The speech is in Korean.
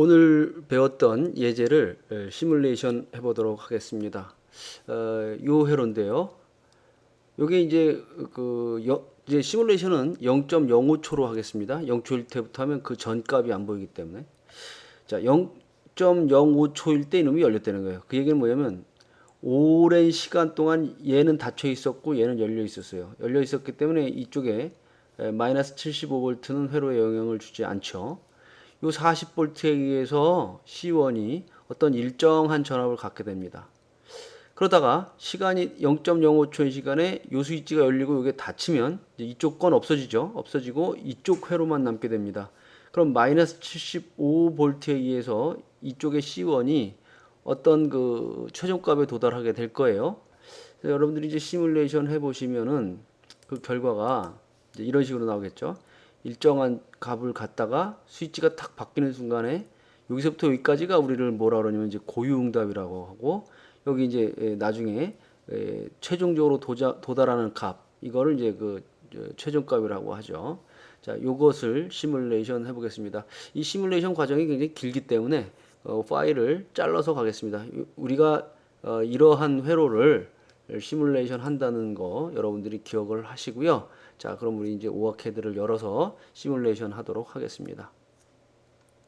오늘 배웠던 예제를 에, 시뮬레이션 해보도록 하겠습니다. 어, 요 회로인데요. 요게 이제 그 여- 이제 시뮬레이션은 0.05초로 하겠습니다. 0초일 때부터 하면 그 전 값이 안 보이기 때문에 자 0.05초일 때 이놈이 열렸다는 거예요. 그 얘기는 뭐냐면 오랜 시간 동안 얘는 닫혀 있었고 얘는 열려 있었어요. 열려 있었기 때문에 이쪽에 에, 마이너스 75볼트는 회로에 영향을 주지 않죠. 요 40볼트에 의해서 C1이 어떤 일정한 전압을 갖게 됩니다. 그러다가 시간이 0.05초의 시간에 요 스위치가 열리고 이게 닫히면 이쪽 건 없어지죠. 없어지고 이쪽 회로만 남게 됩니다. 그럼 마이너스 75볼트에 의해서 이쪽의 C1이 어떤 그 최종값에 도달하게 될 거예요. 여러분들이 이제 시뮬레이션 해보시면은 그 결과가 이런 식으로 나오겠죠. 일정한 값을 갖다가 스위치가 탁 바뀌는 순간에 여기서부터 여기까지가 우리를 뭐라 그러냐면 이제 고유응답이라고 하고 여기 이제 에, 나중에 에, 최종적으로 도자, 도달하는 값 이거를 이제 그 저, 최종값이라고 하죠. 자, 요것을 시뮬레이션 해보겠습니다. 이 시뮬레이션 과정이 굉장히 길기 때문에 어, 파일을 잘라서 가겠습니다. 요- 우리가 어, 이러한 회로를 시뮬레이션 한다는 거 여러분들이 기억을 하시고요. 자, 그럼 우리 이제 오아캐드를 열어서 시뮬레이션 하도록 하겠습니다.